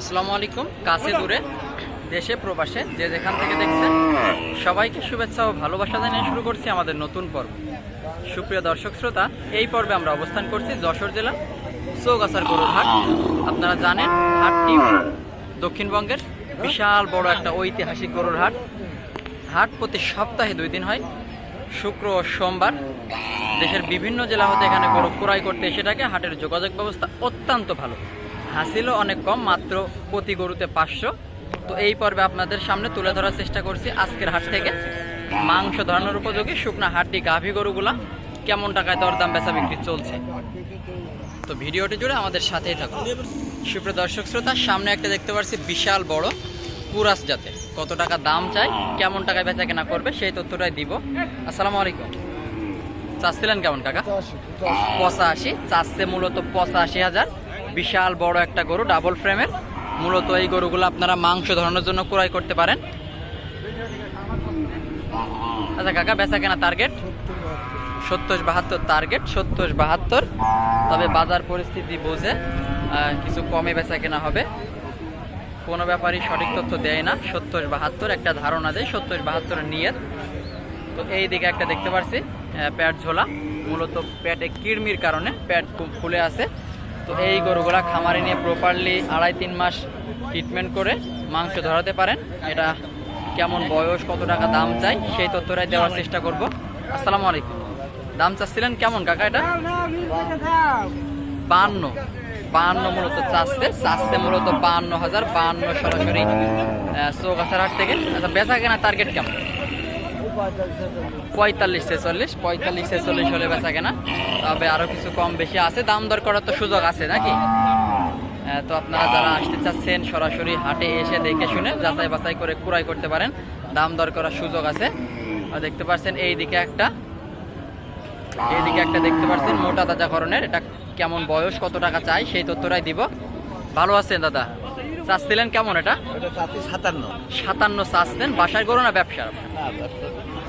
আসসালামু আলাইকুম, কাছে দূরে, দেশে, প্রবাসে, যে যেখান থেকে দেখছেন, সবাইকে শুভেচ্ছা ও ভালোবাসা জানিয়ে শুরু করছি আমাদের নতুন পর্ব। সুপ্রিয় দর্শক শ্রোতা, এই পর্বে আমরা অবস্থান করছি যশোর জেলা চৌগাছার গরুর হাট আপনারা জানেন, হাটটি দক্ষিণবঙ্গের বিশাল বড় একটা ঐতিহাসিক গরুর হাট হাট প্রতি সপ্তাহে দুই দিন হয়, শুক্র ও সোমবার। দেশের বিভিন্ন জেলা হতে এখানে গরু ক্রয় করতে এসে থাকে। হাটের যোগাযোগ ব্যবস্থা অত্যন্ত ভালো। হাসিলও অনেক কম মাত্র প্রতি গরুতে পাঁচশো। তো এই পর্বে আপনাদের সামনে তুলে ধরার চেষ্টা করছি আজকের হাট থেকে। মাংস ধরানোর উপযোগী শুকনা হাড্ডি গাভী গরুগুলা। কেমন টাকায় দরদাম বেচা বিক্রি চলছে? তো ভিডিওটি জুড়ে আমাদের সাথেই থাকুন। সুপ্রিয় দর্শক শ্রোতা সামনে একটা দেখতে পাচ্ছি বিশাল বড় কুরাস জাতের। কত টাকা দাম চাই কেমন টাকায় বেচা কেনা করবে সেই তথ্যটাই দিব। আসসালামু আলাইকুম। চাচ্ছিলেন কেমন টাকা পঁচাশি চাচ্ছে মূলত পঁচাশি হাজার। বিশাল বড় একটা গরু ডাবল ফ্রেমের মূলত এই গরুগুলো আপনারা মাংস ধরানোর জন্য ক্রয় করতে পারেন। আচ্ছা কাকা, বেচা কেনা টার্গেট সত্তর বাহাত্তর টার্গেট সত্তর বাহাত্তর। তবে বাজার পরিস্থিতি বুঝে কিছু কমে বেচা কেনা হবে। কোনো ব্যাপারই সঠিক তথ্য দেয় না। সত্তর বাহাত্তর, একটা ধারণা দেয়, সত্তর বাহাত্তর নিয়ে তো এই দিকে একটা দেখতে পারছি প্যাট ঝোলা। মূলত প্যাটে কিড়মির কারণে প্যাট খুব ফুলে আছে। তো এই গরুগুলা খামারে নিয়ে প্রপারলি আড়াই তিন মাস ট্রিটমেন্ট করে মাংস ধরাতে পারেন। এটা কেমন বয়স, কত টাকা দাম চাই, সেই তথ্যটাই দেওয়ার চেষ্টা করব। আসসালামু আলাইকুম। দাম চাচ্ছিলেন কেমন, কাকা এটা? বান্ন। বান্ন মূলত চাচ্ছে চাচ্ছে মূলত বান্ন হাজার, বান্ন সরাসরি চৌগাছার হাট থেকে। আচ্ছা বেচা কেনা টার্গেট কেমন? পঁয়তাল্লিশ ছেচল্লিশ পঁয়তাল্লিশ ছেচল্লিশ হলে বেচা কেনা। তবে আরও কিছু কম বেশি আছে। দাম দর করার তো সুযোগ আছে নাকি? তো আপনারা যারা আসতে চাচ্ছেন, সরাসরি হাটে এসে দেখে শুনে যাচাই বাছাই করে ক্রয় করতে পারেন। দাম দর করার সুযোগ আছে। দেখতে পাচ্ছেন এই দিকে একটা, এইদিকে একটা দেখতে পাচ্ছেন মোটা তাজাকরণের এটা কেমন বয়স, কত টাকা চাই, সেই তথ্যটাই দিব। ভালো আছেন দাদা? চাচ্ছিলেন কেমন এটা? সাতান্ন। সাতান্ন চাচ্ছেন বাসার গরু না ব্যবসার?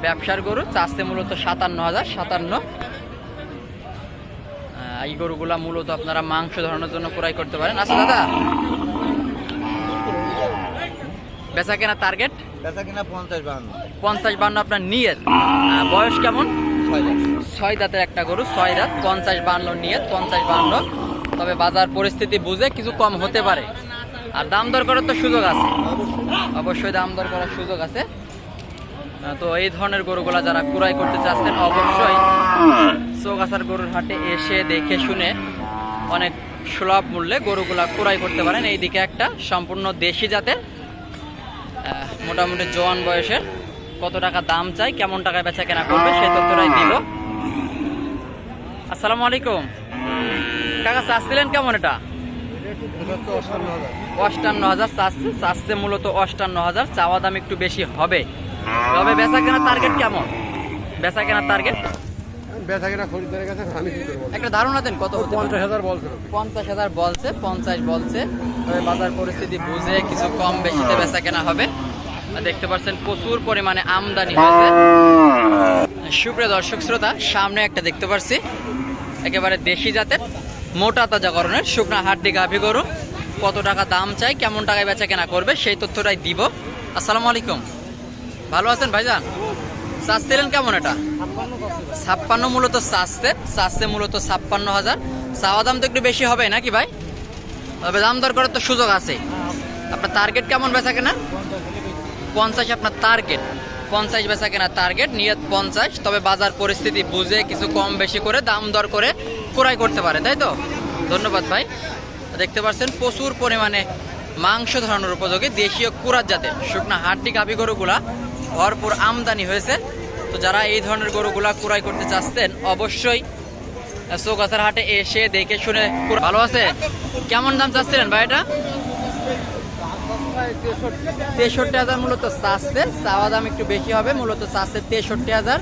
ব্যবসার গরু। চাচ্ছে মূলত সাতান্ন হাজার সাতান্ন। এই গরুগুলা মূলত আপনারা মাংস ধরানোর জন্য ক্রয় করতে পারেন। আচ্ছা দাদা। বেচা কেনা টার্গেট বেচা কিনা পঞ্চাশ বাহান্ন। পঞ্চাশ বান্ন আপনার নিয়ত বয়স কেমন? ছয় দাঁতের একটা গরু ছয় দাঁত পঞ্চাশ বান্ন নিয়ে পঞ্চাশ বান্ন তবে বাজার পরিস্থিতি বুঝে কিছু কম হতে পারে। আর দাম দর করার তো সুযোগ আছে। অবশ্যই দাম দর করার সুযোগ আছে। তো এই ধরনের গরুগুলা যারা ক্রয় করতে চাচ্ছেন, অবশ্যই চৌগাছার গরুর হাটে এসে দেখে শুনে অনেক সুলভ মূল্যে গরুগুলা ক্রয় করতে পারেন। এইদিকে একটা সম্পূর্ণ দেশি জাতের মোটামুটি জোয়ান বয়সের, কত টাকা দাম চাই, কেমন টাকায় বেচা কেনা করবে সেই তথ্যটাই দিব। আসসালামু আলাইকুম। কাকা চাচ্ছিলেন কেমন এটা? অষ্টান্ন হাজার চাচ্ছে চাচ্ছে মূলত অষ্টান্ন হাজার চাওয়া দাম একটু বেশি হবে। তবে বেচা কেনার টার্গেট কেমন? বেচা কেনার টার্গেট একটা ধারণা দেন কত পঞ্চাশ হাজার পঞ্চাশ হাজার বলছে পঞ্চাশ বলছে। তবে বাজার পরিস্থিতি বুঝে কিছু কম বেশিতে বেচা কেনা হবে। দেখতে পাচ্ছেন প্রচুর পরিমাণে আমদানি হয়েছে। সুপ্রিয় দর্শক শ্রোতা সামনে একটা দেখতে পাচ্ছি একেবারে দেশি জাতের মোটা তাজাকরণের শুকনা হাড্ডি গাভী গরু। কত টাকা দাম চাই, কেমন টাকায় বেচা কেনা করবে, সেই তথ্যটাই দিব। আসসালামু আলাইকুম। ভালো আছেন ভাইজান? চাচ্ছিলেন কেমন এটা? ছাপ্পান্ন মূলত চাচ্ছে চাচ্ছে মূলত ছাপ্পান্ন হাজার। চাওয়া দাম তো একটু বেশি হবে নাকি ভাই? তবে দাম দর করার তো সুযোগ আছে। আপনার টার্গেট কেমন বেচা কেনা? পঞ্চাশ আপনার টার্গেট পঞ্চাশ বেচা কেনা টার্গেট নিয়ত পঞ্চাশ। তবে বাজার পরিস্থিতি বুঝে কিছু কম বেশি করে দাম দর করে ক্রয় করতে পারে, তাই তো? ধন্যবাদ ভাই। দেখতে পাচ্ছেন, প্রচুর পরিমাণে মাংস ধরানোর উপযোগী দেশীয় কুরাত জাতের শুকনা হাড্ডি গাভি গরুগুলা ভরপুর আমদানি হয়েছে। তো যারা এই ধরনের গরুগুলা ক্রয় করতে চাচ্ছেন, অবশ্যই চৌগাছার হাটে এসে দেখে শুনে ভালো আছে? কেমন দাম চাচ্ছিলেন ভাই এটা? তেষট্টি হাজার মূলত চাচ্ছে, চাওয়া দাম একটু বেশি হবে, মূলত চাচ্ছে তেষট্টি হাজার।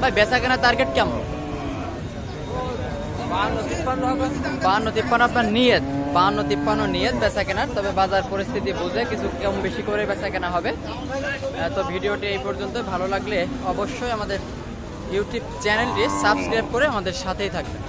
ভাই বেচা কেনা টার্গেট কেমন? বাহান্ন তিপ্পান্ন আপনার নিয়ত। বাহান্ন তিপ্পান্ন নিয়ত বেচা কেনার, তবে বাজার পরিস্থিতি বুঝে কিছু কম বেশি করে বেচা কেনা হবে। তো ভিডিওটি এই পর্যন্ত। ভালো লাগলে অবশ্যই আমাদের ইউটিউব চ্যানেলটি সাবস্ক্রাইব করে আমাদের সাথেই থাকবেন।